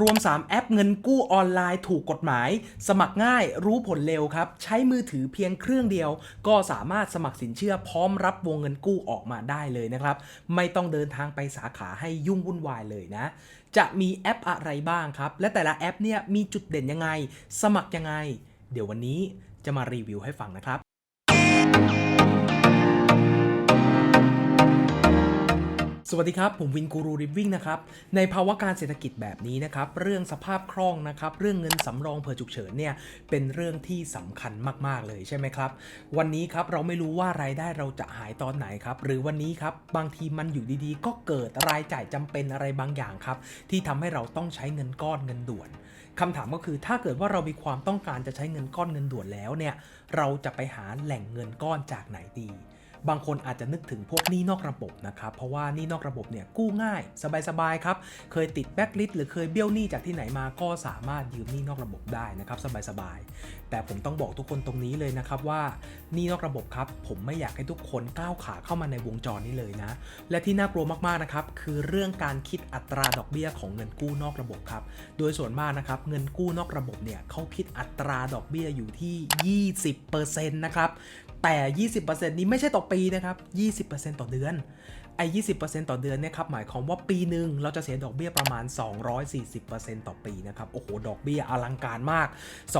รวม 3 แอปเงินกู้ออนไลน์ถูกกฎหมาย สมัครง่ายรู้ผลเร็วครับ ใช้มือถือเพียงเครื่องเดียว ก็สามารถสมัครสินเชื่อพร้อมรับวงเงินกู้ออกมาได้เลยนะครับ ไม่ต้องเดินทางไปสาขาให้ยุ่งวุ่นวายเลยนะ จะมีแอปอะไรบ้างครับ และแต่ละแอปเนี่ยมีจุดเด่นยังไง สมัครยังไง เดี๋ยววันนี้จะมารีวิวให้ฟังนะครับ สวัสดีครับ ผมวินกูรูริบวิ่งนะครับ ในภาวะการเศรษฐกิจแบบนี้นะครับ เรื่องสภาพคล่องนะครับ เรื่องเงินสำรองเผื่อฉุกเฉินเนี่ย เป็นเรื่องที่สำคัญมาก ๆ เลยใช่ไหมครับ วันนี้ครับเราไม่รู้ว่ารายได้เราจะหายตอนไหนครับ หรือวันนี้ครับบางทีมันอยู่ดีๆ ก็เกิดรายจ่ายจำเป็นอะไรบางอย่างครับ ที่ทำให้เราต้องใช้เงินก้อนเงินด่วนคำถามก็คือถ้าเกิดว่าเรามีความต้องการจะใช้เงินก้อนเงินด่วนแล้วเนี่ย เราจะไปหาแหล่งเงินก้อนจากไหนดี บางคนอาจจะนึกถึงพวกหนี้นอกระบบนะครับเพราะว่าหนี้นอกระบบเนี่ยกู้ง่าย สบายๆครับเคยติดแบ็กลิสหรือเคยเบี้ยวหนี้จากที่ไหนมาก็สามารถยืมหนี้นอกระบบได้นะครับสบายๆแต่ผมต้องบอกทุกคนตรงนี้เลยนะครับว่าหนี้นอกระบบครับผมไม่อยากให้ทุกคนก้าวขาเข้ามาในวงจรนี้เลยนะและที่น่ากลัวมากๆนะครับคือเรื่องการคิดอัตราดอกเบี้ยของเงินกู้นอกระบบครับโดยส่วนมากนะครับเงินกู้นอกระบบเนี่ยเขาคิดอัตราดอกเบี้ยอยู่ที่ 20%นะครับ แต่ 20%นี้ไม่ใช่ต่อปีนะครับ 20%ต่อเดือน ไอ้20%ต่อเดือนเนี่ยครับหมายความว่าปีหนึ่งเราจะเสียดอกเบี้ยประมาณ 240%ต่อปีนะครับโอ้โหดอกเบี้ยอลังการมาก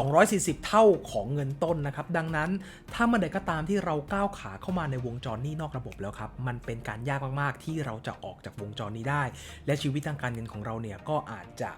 240 เท่าของเงินต้นนะครับดังนั้นถ้าเมื่อใดก็ตามที่เราก้าวขาเข้ามาในวงจรนี้นอกระบบแล้วครับมันเป็นการยากมากๆ ที่เราจะออกจากวงจรนี้ได้ และชีวิตทางการเงินของเราเนี่ยก็อาจจะ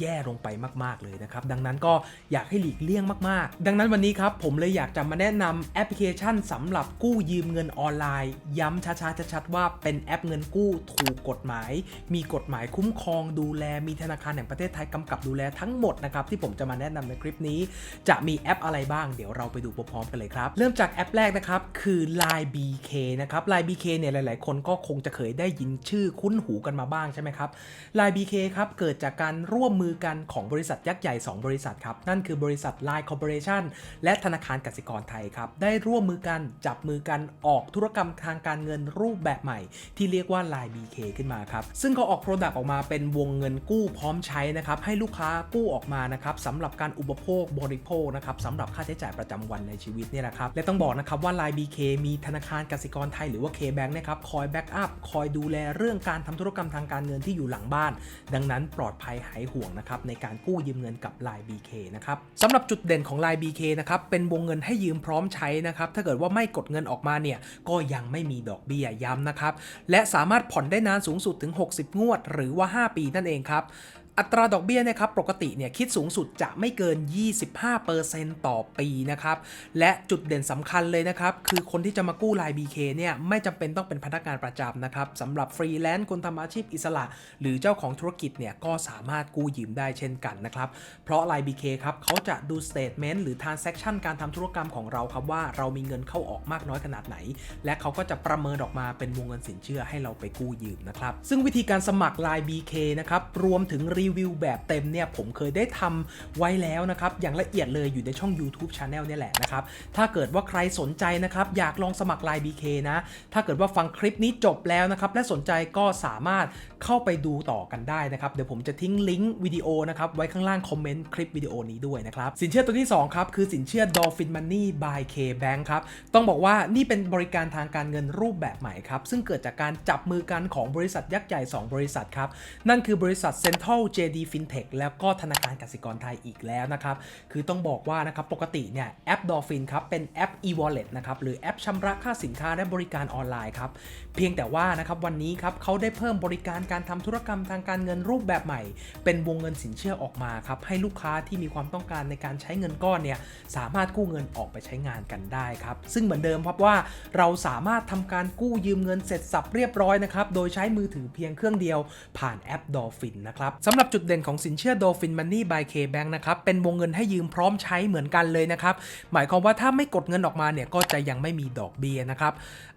แย่ลงไปมาก ๆ เลยนะครับดังนั้นก็อยากให้หลีกเลี่ยงมากๆ ดังนั้นวันนี้ครับผมเลยอยากจะมาแนะนำแอปพลิเคชันสำหรับกู้ยืมเงินออนไลน์ ย้ำช้าๆชัดๆว่าเป็นแอปเงินกู้ถูกกฎหมาย มีกฎหมายคุ้มครองดูแลมีธนาคารแห่งประเทศไทยกำกับดูแลทั้งหมดนะครับที่ผมจะมาแนะนำในคลิปนี้ จะมีแอปอะไรบ้างเดี๋ยวเราไปดูพร้อมๆกันเลยครับ เริ่มจากแอปแรกนะครับคือ Line BK นะครับ Line BK เนี่ยหลาย ๆ คนก็คงจะเคยได้ยินชื่อคุ้นหูกันมาบ้างใช่ไหมครับ Line BK ครับเกิดจากการร่วมมือกันของบริษัทยักษ์ใหญ่ 2 บริษัทครับนั่นคือบริษัท Line Corporation และธนาคารกสิกรไทยครับได้ร่วมมือกันจับมือกันออกธุรกรรมทางการเงินรูปแบบใหม่ที่เรียกว่า Line BK ขึ้นมาครับ ซึ่งเขาออก Product ออกมาเป็นวงเงินกู้พร้อมใช้นะครับให้ลูกค้ากู้ออกมานะครับสำหรับการอุปโภคบริโภคนะครับสำหรับค่าใช้จ่ายประจำวันในชีวิตเนี่ยนะครับและต้องบอกนะครับว่า Line BK มีธนาคารกสิกรไทยหรือว่า K-Bank นะครับคอยแบ็กอัพคอยดูแลเรื่องการทำธุรกรรมทางการเงินที่อยู่หลังบ้าน ดังนั้นปลอดภัยหายห่วงนะครับในการกู้ยืมเงินกับ Line BK นะครับสำหรับจุดเด่นของ Line BK นะครับเป็นวงเงินให้ยืมพร้อมใช้นะครับถ้าเกิดว่าไม่กดเงินออกมาเนี่ยก็ยังไม่มีดอกเบี้ยย้ำนะครับและสามารถผ่อนได้นานสูงสุดถึง 60 งวด หรือว่า 5 ปีนั่นเองครับ อัตราดอกเบี้ยเนะครับปกติเนี่ยคิดสูงสุดจะไม่เกิน 25%ต่อปีนะครับและจุดเด่นสำคัญเลยนะครับคือคนที่จะมากู้ Line BK เนี่ยไม่จำเป็นต้องเป็นพนักงานประจำนะครับสำหรับฟรีแลนซ์คนทำอาชีพอิสระ หรือเจ้าของธุรกิจเนี่ยก็สามารถกู้ยืมได้เช่นกันนะครับเพราะ Line BK ครับเขาจะดู statement หรือ transaction การทำธุรกรรมของเราครับว่าเรามีเงินเข้าออกมากน้อยขนาดไหน และเขาก็จะประเมินออกมาเป็นวงเงินสินเชื่อให้เราไปกู้ยืมนะครับซึ่งวิธีการสมัคร Line BK นะครับรวมถึงรีีวิวแบบเต็มเนี่ยผมเคยได้ทำไว้แล้วนะครับอย่างละเอียดเลยอยู่ในช่อง YouTube Channel เนี่ยแหละนะครับถ้าเกิดว่าใครสนใจนะครับอยากลองสมัคร Line BK นะถ้าเกิดว่าฟังคลิปนี้จบแล้วนะครับและสนใจก็สามารถเข้าไปดูต่อกันได้นะครับเดี๋ยวผมจะทิ้งลิงก์วิดีโอนะครับไว้ข้างล่างคอมเมนต์คลิปวิดีโอนี้ด้วยนะครับสินเชื่อตัวที่2ครับคือสินเชื่อ Dolphin Money by K Bank ครับต้องบอกว่านี่เป็นบริการทางการเงินรูปแบบใหม่ครับซึ่งเกิดจากการจับมือกันของบริษัทยักษ์ใหญ่ 2 บริษัทครับนั่นคือบริษัท Central JD Fintech แล้วก็ธนาคารกสิกรไทยอีกแล้วนะครับ คือต้องบอกว่านะครับปกติเนี่ยแอป Dolphin ครับเป็นแอป e-wallet นะครับหรือแอปชำระค่าสินค้าและบริการออนไลน์ครับ เพียงแต่ว่านะครับวันนี้ครับเขาได้เพิ่มบริการการทำธุรกรรมทางการเงินรูปแบบใหม่ เป็นวงเงินสินเชื่อออกมาครับให้ลูกค้าที่มีความต้องการในการใช้เงินก้อนเนี่ยสามารถกู้เงินออกไปใช้งานกันได้ครับซึ่งเหมือนเดิมครับว่าเราสามารถทำการกู้ยืมเงินเสร็จสับเรียบร้อยนะครับโดยใช้มือถือเพียงเครื่องเดียวผ่านแอป Dolphin นะครับสำหรับจุดเด่นของสินเชื่อ Dolphin Money by K Bank นะครับเป็นวงเงินให้ยืมพร้อมใช้เหมือนกันเลยนะครับหมายความว่าถ้าไม่กดเงินออกมาเนี่ยก็จะยังไม่มีดอกเบี้ยนะครับ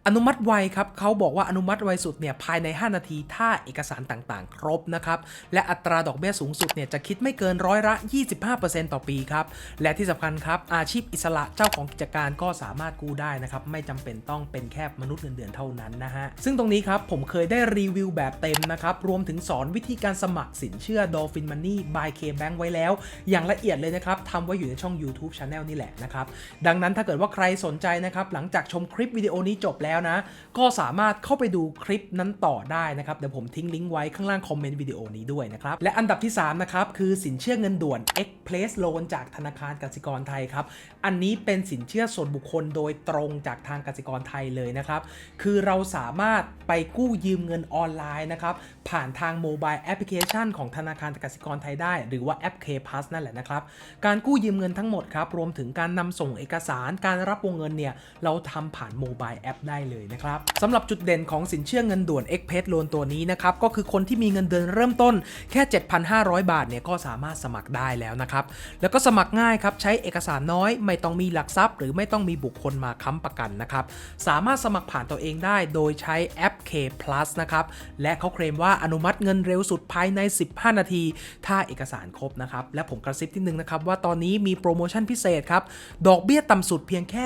อนุมัติไวครับเขาบอกว่าอนุมัติไวสุดเนี่ยภายใน 5 นาทีถ้าเอกสารต่างๆ ครบนะครับและอัตราดอกเบี้ยสูงสุดเนี่ยจะคิดไม่เกินร้อยละ 25%ต่อปีครับและที่สำคัญครับอาชีพอิสระเจ้าของกิจการก็สามารถกู้ได้นะครับไม่จำเป็นต้องเป็นแค่มนุษย์เงินเดือนเท่านั้นนะฮะซึ่งตรงนี้ครับผมเคยได้รีวิวแบบเต็มนะครับรวมถึงสอนวิธีการสมัครสินเชื่ออ Dolphin Money by KBank ไว้แล้ว อย่างละเอียดเลยนะครับทำไว้อยู่ในช่อง YouTube Channel นี่แหละนะครับ ดังนั้นถ้าเกิดว่าใครสนใจนะครับ หลังจากชมคลิปวิดีโอนี้จบแล้วนะ ก็สามารถเข้าไปดูคลิปนั้นต่อได้นะครับ เดี๋ยวผมทิ้งลิงก์ไว้ข้างล่างคอมเมนต์วิดีโอนี้ด้วยนะครับ และอันดับที่ 3 นะครับ คือสินเชื่อเงินด่วน X Place Loan จากธนาคารกสิกรไทยครับ อันนี้เป็นสินเชื่อส่วนบุคคลโดยตรงจากทางกสิกรไทยเลยนะครับ คือเราสามารถไปกู้ยืมเงินออนไลน์นะครับ ผ่านทางโมบายแอปพลิเคชันของธนาคารกสิกรไทยได้ หรือว่าแอป K Plus นั่นแหละนะครับ การกู้ยืมเงินทั้งหมดครับ รวมถึงการนำส่งเอกสารการรับวงเงินเนี่ย เราทำผ่านโมบายแอปได้เลยนะครับสำหรับจุดเด่นของสินเชื่อเงินด่วน X p a y Loan ตัวนี้นะครับ ก็คือคนที่มีเงินเดือนเริ่มต้นแค่ 7,500 บาทเนี่ยก็สามารถสมัครได้แล้วนะครับ แล้วก็สมัครง่ายครับ ใช้เอกสารน้อย ไม่ต้องมีหลักทรัพย์ หรือไม่ต้องมีบุคคลมาค้ำประกันนะครับสามารถสมัครผ่านตัวเองได้โดยใช้แอป K Plus นะครับและเขาเคลมว่าอนุมัติเงินเร็วสุดภายใน 15 นาที ถ้าเอกสารครบนะครับ และผมกระซิบที่นึงนะครับว่าตอนนี้มีโปรโมชั่นพิเศษครับ ดอกเบี้ยต่ำสุดเพียงแค่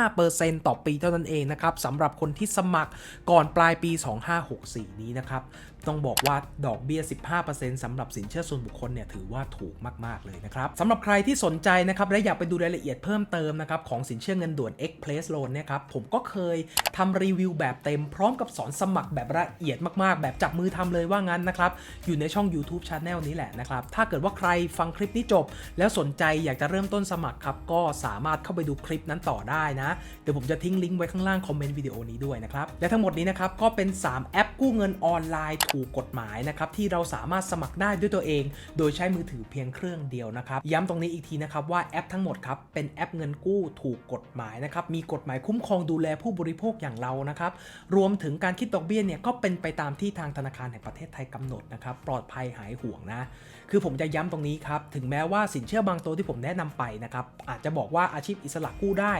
15%ต่อปีเท่านั้นเองนะครับสำหรับคนที่สมัครก่อนปลายปี 2564 นี้นะครับต้องบอกว่าดอกเบี้ย 15%สำหรับสินเชื่อส่วนบุคคลเนี่ยถือว่าถูกมาก ๆ เลยนะครับสำหรับใครที่สนใจนะครับและอยากไปดูรายละเอียดเพิ่มเติมนะครับของสินเชื่อเงินด่วน X Place Loan เนี่ยครับผมก็เคยทำรีวิวแบบเต็มพร้อมกับสอนสมัครแบบละเอียดมาก ๆ แบบจับมือทำเลยว่างั้นนะครับ อยู่ในช่อง YouTube Channel นี้แหละนะครับ ถ้าเกิดว่าใครฟังคลิปนี้จบ แล้วสนใจอยากจะเริ่มต้นสมัครครับ ก็สามารถเข้าไปดูคลิปนั้นต่อได้นะ เดี๋ยวผมจะทิ้งลิงก์ไว้ข้างล่างคอมเมนต์วิดีโอนี้ด้วยนะครับ และทั้งหมดนี้นะครับก็เป็น 3 แอปกู้เงินออนไลน์ถูกกฎหมายนะครับที่เราสามารถสมัครได้ด้วยตัวเอง โดยใช้มือถือเพียงเครื่องเดียวนะครับ ย้ำตรงนี้อีกทีนะครับว่าแอปทั้งหมดครับเป็นแอปเงินกู้ถูกกฎหมายนะครับมีกฎหมายคุ้มครองดูแลผู้บริโภคอย่างเรานะครับรวมถึงการคิดดอกเบี้ยเนี่ยก็เป็นไปตามที่ทางธนาคารแห่งประเทศไทยกำหนดนะครับ ปลอดภัยหายห่วงนะ คือผมจะย้ำตรงนี้ครับ ถึงแม้ว่าสินเชื่อบางตัวที่ผมแนะนำไปนะครับ อาจจะบอกว่าอาชีพอิสระกู้ได้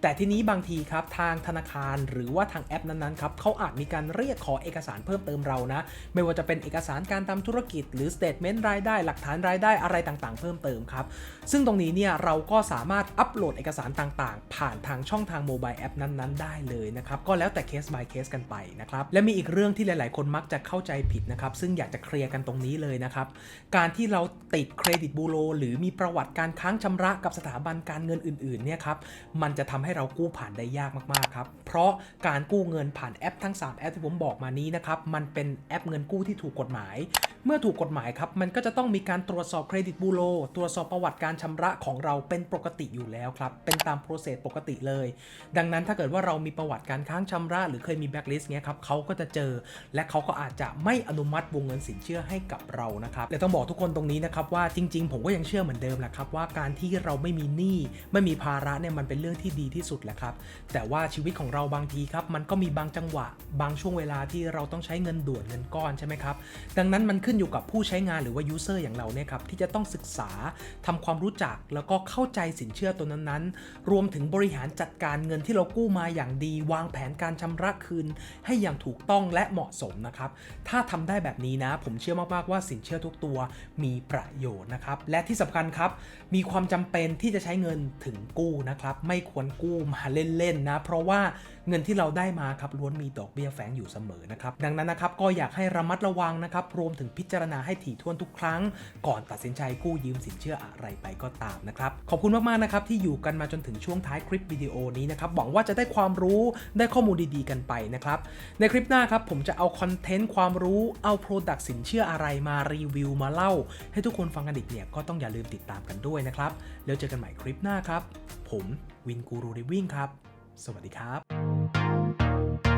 แต่ทีนี้บางทีครับทางธนาคารหรือว่าทางแอปนั้นๆครับเขาอาจมีการเรียกขอเอกสารเพิ่มเติมเรานะ ไม่ว่าจะเป็นเอกสารการทำธุรกิจ หรือสเตทเมนต์รายได้ หลักฐานรายได้อะไรต่างๆ เพิ่มเติมครับ ซึ่งตรงนี้เนี่ยเราก็สามารถอัปโหลดเอกสารต่างๆ ผ่านทางช่องทางโมบายแอปนั้นๆ ได้เลยนะครับ ก็แล้วแต่เคส by เคสกันไปนะครับ และมีอีกเรื่องที่หลาย ๆ คนมักจะเข้าใจผิดนะครับ ซึ่งอยากจะเคลียร์กันตรงนี้เลยนะครับ การที่เราติดเครดิตบูโรหรือมีประวัติการค้างชำระกับสถาบันการเงินอื่นๆเนี่ยครับมันจะทำให้เรากู้ผ่านได้ยากมากๆครับเพราะการกู้เงินผ่านแอปทั้ง 3 แอปที่ผมบอกมานี้นะครับมันเป็นแอปเงินกู้ที่ถูกกฎหมาย เมื่อถูกกฎหมายครับ มันก็จะต้องมีการตรวจสอบเครดิตบูโรตรวจสอบประวัติการชำระของเราเป็นปกติอยู่แล้วครับ เป็นตามโปรเซสปกติเลย ดังนั้นถ้าเกิดว่าเรามีประวัติการค้างชำระ หรือเคยมีแบ็กลิสต์เนี้ยครับเขาก็จะเจอ และเขาก็อาจจะไม่อนุมัติวงเงินสินเชื่อให้กับเรานะครับและต้องบอกทุกคนตรงนี้นะครับว่าจริง ๆ ผมก็ยังเชื่อเหมือนเดิมแหละครับว่าการที่เราไม่มีหนี้ไม่มีภาระเนี่ยมันเป็นเรื่องที่ดีที่สุดแหละครับ แต่ว่าชีวิตของเราบางทีครับมันก็มีบางจังหวะ บางช่วงเวลาที่เราต้องใช้เงินด่วนเงินก้อนใช่ไหมครับดังนั้นมันขึ้นอยู่กับผู้ใช้งานหรือว่ายูเซอร์อย่างเราเนี่ยครับที่จะต้องศึกษาทำความรู้จักแล้วก็เข้าใจสินเชื่อตัวนั้นๆ รวมถึงบริหารจัดการเงินที่เรากู้มาอย่างดี วางแผนการชำระคืน ให้อย่างถูกต้องและเหมาะสมนะครับ ถ้าทำได้แบบนี้นะ ผมเชื่อมากๆว่าสินเชื่อทุกตัวมีประโยชน์นะครับ และที่สำคัญครับ มีความจำเป็นที่จะใช้เงินถึงกู้นะครับ ไม่ควรกู้มาเล่นๆนะ เพราะว่า เงินที่เราได้มาครับล้วนมีดอกเบี้ยแฝงอยู่เสมอนะครับดังนั้นนะครับก็อยากให้ระมัดระวังนะครับรวมถึงพิจารณาให้ถี่ถ้วนทุกครั้ง ก่อนตัดสินใจกู้ยืมสินเชื่ออะไรไปก็ตามนะครับขอบคุณมากๆนะครับที่อยู่กันมาจนถึงช่วงท้ายคลิปวิดีโอนี้นะครับหวังว่าจะได้ความรู้ได้ข้อมูลดีๆ กันไปนะครับในคลิปหน้าครับผมจะเอาคอนเทนต์ความรู้เอาโปรดักต์สินเชื่ออะไรมารีวิวมาเล่า ให้ทุกคนฟังกันอีกเนี่ยก็ต้องอย่าลืมติดตามกันด้วยนะครับแล้วเจอกันใหม่คลิปหน้าครับ ผมวินกูรูริวิ่งครับ สวัสดีครับ